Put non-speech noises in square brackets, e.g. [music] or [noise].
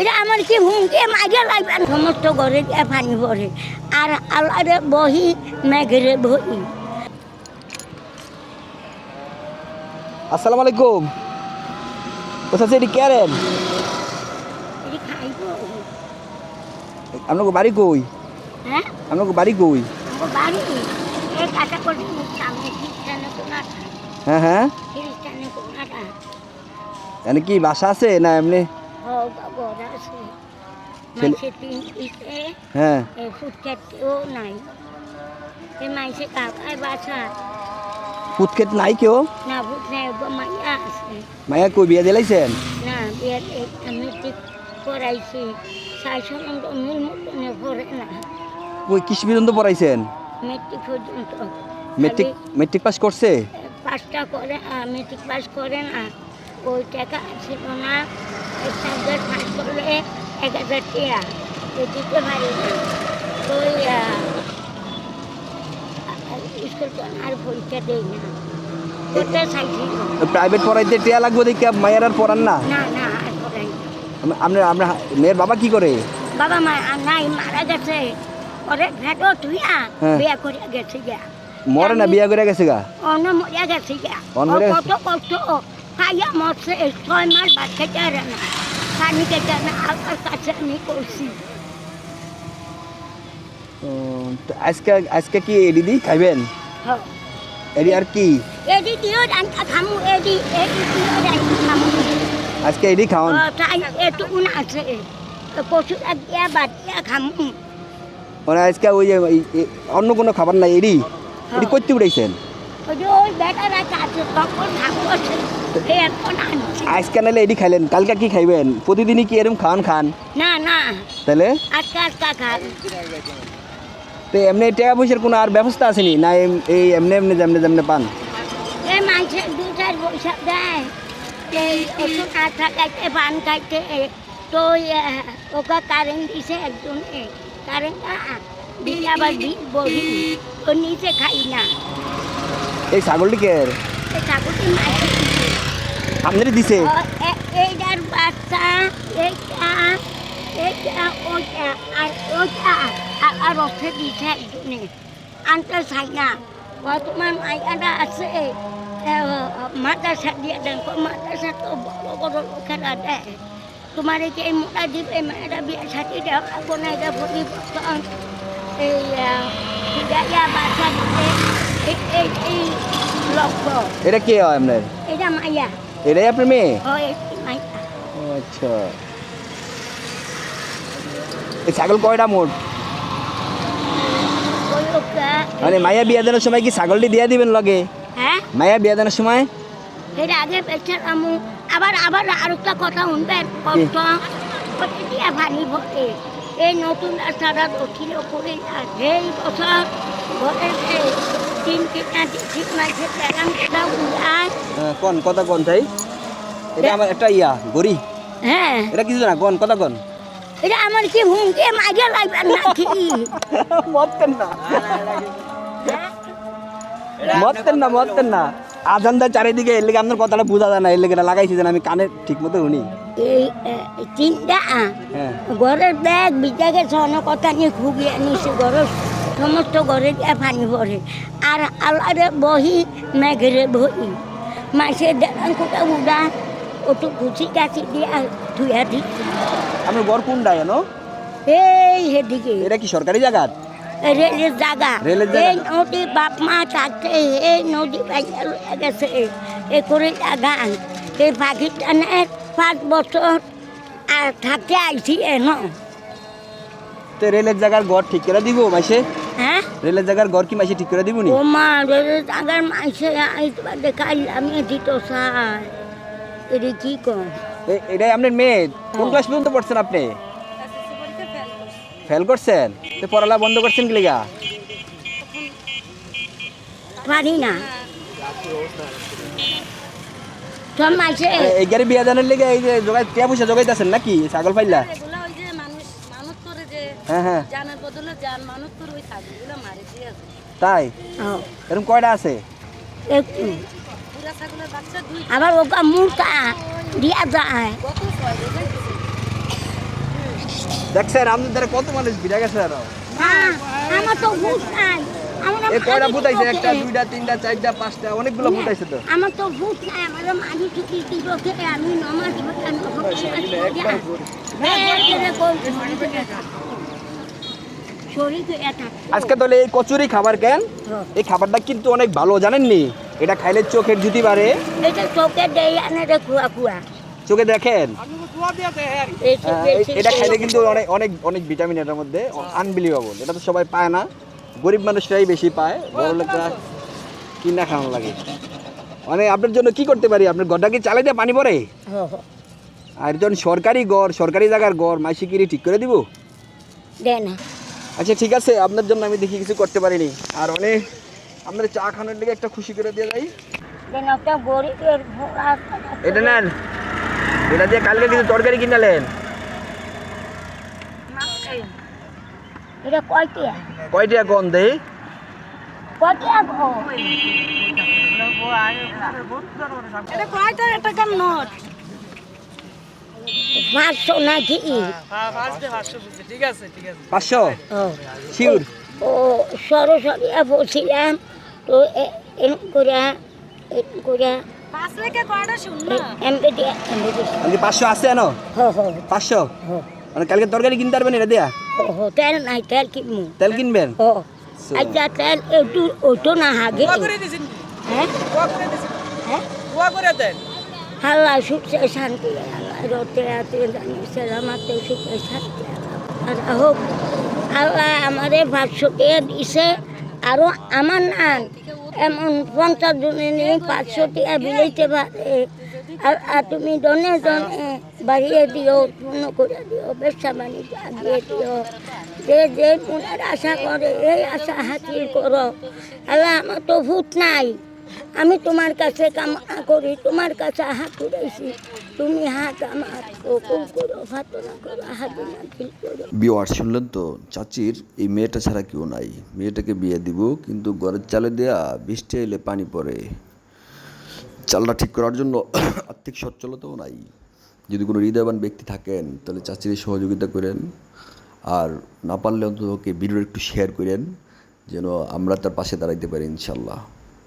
এটা আমার কি হুমকে? মাঝে লাগবে সমস্ত ঘরে পানি পড়ে আর আল্লাহরে বহি মেঘরে বহি। আসসালামু আলাইকুম কোথা থেকে কেরেন আপনাকে বাড়ি কই? হ্যাঁ? আপনাকে বাড়ি কই? হ্যাঁ হ্যাঁ। এনে কি বাসা আছে না এমনি? হোক ঘর আছে মাইসে ফুট নাই কেউ? না মায়া কই, বিয়ে দিলাইছেন? না কিস পর্যন্ত পড়াইছেন? মেট্রিক পর্যন্ত মেট্রিক মেট্রিক পাস করছে? পাঁচটা করে মেট্রিক পাস করে না। ওই টাকা ছিল না। এক পাস করলে এক হাজার টাকা দিতে পারি না ওই স্কুল আর পরীক্ষা দেই না করতে চাইছিল প্রাইভেট পড়াইতে টিয়া লাগবে দেখে মায়ের আর পড়ান না? না না আর করাই আপনার আপনার মেয়ের বাবা কি করে? বাবা মা নাই মারা গেছে। ওরে ভেটো তুইয়া হ্যাঁ। বিয়া করে গেছে গা মরে না বিয়ে করে গেছে গা? অন্য মরিয়া গেছে গা কত কষ্ট। খাইয়া মরছে ছয় মাস বাদ খেতে পারে না পানি খেতে না আল্লাহর কাছে আমি করছি উম, তো আজকে আজকে কি এডি দি খাইবেন? হ্যাঁ। এডি আর কি? এদি দিও রান্না খামু এদি এদি দিও রান্না খামু। আজকে এডি খাওয়ান। ও, তাই এটুকুন আছে। পশু দিয়া বাদ দিয়া খামু। মানে আজকে ওই অন্য কোনো খাবার নাই এডি? এডি করতে উঠাইছেন? ওই যে ওই বেটারা কাছে তখন থাকছে এখন আনছি আজকে নাহলে এডি খাইলেন কালকে কি খাইবেন প্রতিদিনই কি এরকম খাওয়ান খান না না তাহলে আজকে আজকে খান তো এমনি টাকা পয়সার কোনো আর ব্যবস্থা আসেনি না এম- এই এমনি এমনি যেমনি যেমনি পান এই মানুষের দু চার পয়সা দেয় এই ওষুধ না থাকাইতে পান খাইতে তো আহ, ওকে কারেন্ট দিছে একজন কারেন্ট দিয়ে আবার বিল বড়ি তো নিচে খাই না এই মাইকে দিছে আপনারই দিছে? এইটার বাচ্চা এইটা এইটা আর আর আর দিছে একজনে। আনতে চাই না। বর্তমান মাইয়াটা আছে। মাদ্রাসা দিয়ে দেন। মাদ্রাসা তো বড় বড় লোকেরা দেয়। তোমার এই যে এই মোটা দিবে মেয়েরা বিয়ে সাথে দেওয়া লাগবো না। এটা এই বাচ্চা দিতে। লক্ষ্য এটা কে হয় আপনার? এটা মাইয়া। এটাই আপনার মেয়ে? আচ্ছা। এই ছাগল কয়টা মোট? মানে মায়া বিয়া দেওয়ার সময় কি ছাগলটি দিয়ে দিবেন লগে? হ্যাঁ? মায়া বিয়া দেওয়ার সময়? এর আগে বেচার আমু আবার আবার আরেকটা কথা শুনবেন কষ্ট। দিয়া পানি ভরে এই নতুন রাস্তাটা দক্ষিণ করে এই বছর ঘরে উড়ায় হ্যাঁ, কোন কথা কোন তাই? এটা আমার একটা ইয়া গড়ি হ্যাঁ। এটা কিছু না কোন কথা কোন? এটা আমার কি মাঝে লাগবে মরতেন না? মরতেন না না? আজানটা চারিদিকে এর লেগে আপনার কথাটা বোঝা যায় না এর লেগে লাগাইছি আমি কানে ঠিক মতো শুনি। এই চিন্তা হ্যাঁ। ঘরের ব্যাগ বিদ্যাকে স্বর্ণ কথা নিয়ে খুবই আনিছে ঘরের সমস্ত ঘরে গিয়ে পানি পড়ে আর আল্লাহরে বহি মেঘরে বহি মাসে দেড়ান কোটা উড়া ওটু কুচি কাছি দিয়া ধুয়া দিচ্ছি আপনার ঘর কোনটা জানো এই হেদিকে। এটা কি সরকারি জায়গা? রেলের জায়গা? এই নদী বাপ মা থাকতে এই নদী বাইরে গেছে। এ করে জায়গা। এই পাকিস্তানের পাঁচ বছর আর থাকতে আইছি এন। তো রেলের জায়গার ঘর ঠিক করে দিব মাসে? রেলের জায়গার ঘর কি মাসে ঠিক করে দিব নি ও মা রেলের জায়গার আইতবা দেখাই আমি দিত চাই এটি কি কম? এটাই আপনার মেয়ে। কোন ক্লাস পর্যন্ত পড়ছেন আপনি? ফেল করছেন? তো পড়ালা বন্ধ করছেন কি লেগা? পারি না। এই গাড়ি বিয়া জানার লেগে এই যে জোগাই টিয়া পয়সা জোগাইতেছেন নাকি? ছাগল পাইলা হ্যাঁ হ্যাঁ। জানের বদলে জান মানত করে ওই ছাগলগুলো মারে দিয়ে তাই? এরকম কয়টা আছে? একটু আবার ওকা মুটা দিয়া যায়। দেখছেন আপনাদের কত মানুষ ভিড়া গেছে আরও? না আমার তো ভূত নাই। আমরা এ কয়টা মারি বুতাইছে একটা দুইটা তিনটা চারটা পাঁচটা অনেকগুলো বুতাইছে তো। আমার তো ভূত নাই আমার মাঝে ছুটি দিবকে আমি নমাজ শরীর এটা আজকে তাহলে এই কচুরি খাবার কেন? এই খাবারটা কিন্তু অনেক ভালো জানেননি? এটা খাইলে চোখের জুতি বাড়ে। চোখে দেয় দেখেন বেশি এটা খাইলে কিন্তু অনেক অনেক অনেক ভিটামিন এটার মধ্যে আনবিলিভেবল এটা তো সবাই পায় না। গরিব মানুষরাই বেশি পায়। বড় লোকরা কিনা খাওয়ানো লাগে। মানে আপনার জন্য কি করতে পারি? আপনার গড়টা কি চালাই দিয়ে পানি পড়ে? হো, হো। আর যখন সরকারি গড় সরকারি জায়গার গড় মাইসি কিরি ঠিক করে দিব? দে না। আচ্ছা ঠিক আছে আপনার জন্য আমি দেখি কিছু করতে পারিনি। আর অনেক আপনার চা খানোর দিকে একটা খুশি করে দিয়ে যাই। দেন একটা গরিবের এটা নেন। এটা দিয়ে কালকে কিছু তরকারি কিনালেন। কয়টা কম দেই? এটা কয়টা এটা কেমন নোট? পাঁচশো নাকি? পাঁচশো? ও শিওর ও সরস্বতী বলছিলাম তো এ- এরকম করে এরকম করে। পাঁচশো আছে না হো হো। পাঁচশো? মানে কালকে তরকারি কিনতে পারবেন এটা দিয়া? তেল নাই তেল কিনবো। তেল কিনবেন? আচ্ছা তেল একটু ওটো না হাগে। হ্যাঁ? হ্যাঁ? আল্লাহ সুখে শান্তি। আল্লাহ রতে আতে জানি সেরামাতে সুখে শান্তি আল্লাহ হোক আল্লাহ আমারে পাঁচশো দিছে? আরও আমার নান এমন পঞ্চাশ জনে নিয়ে পাঁচশো টাকা বিলাইতে পারে। আর আর তুমি দনে দনে বাড়িয়ে দিও পূর্ণ করে দিও। ব্যবসা বাণিজ্য আগিয়ে দিও যে যে পুনের আশা করে এই আশা হাসিল করো আল্লাহ, আমার তো ভূত নাই। আমি তোমার কাছে কামনা করি, তোমার কাছে হাত উড়াইছি তুমি হাত আমার কবুল করো ভাতনা করো করো। বিওয়ার শুনলেন তো, চাচির, এই মেয়েটা ছাড়া কেউ নাই। মেয়েটাকে বিয়ে দিব, কিন্তু ঘরের চালে দেয়া বৃষ্টি এলে পানি পড়ে। চালটা ঠিক করার জন্য [coughs] আর্থিক সচ্ছলতাও নাই। যদি কোনো হৃদয়বান ব্যক্তি থাকেন, তাহলে চাচির সহযোগিতা করেন। আর না পারলে অন্তত ওকে ভিডিও একটু শেয়ার করেন, যেন আমরা তার পাশে দাঁড়াইতে পারি, ইনশাল্লাহ।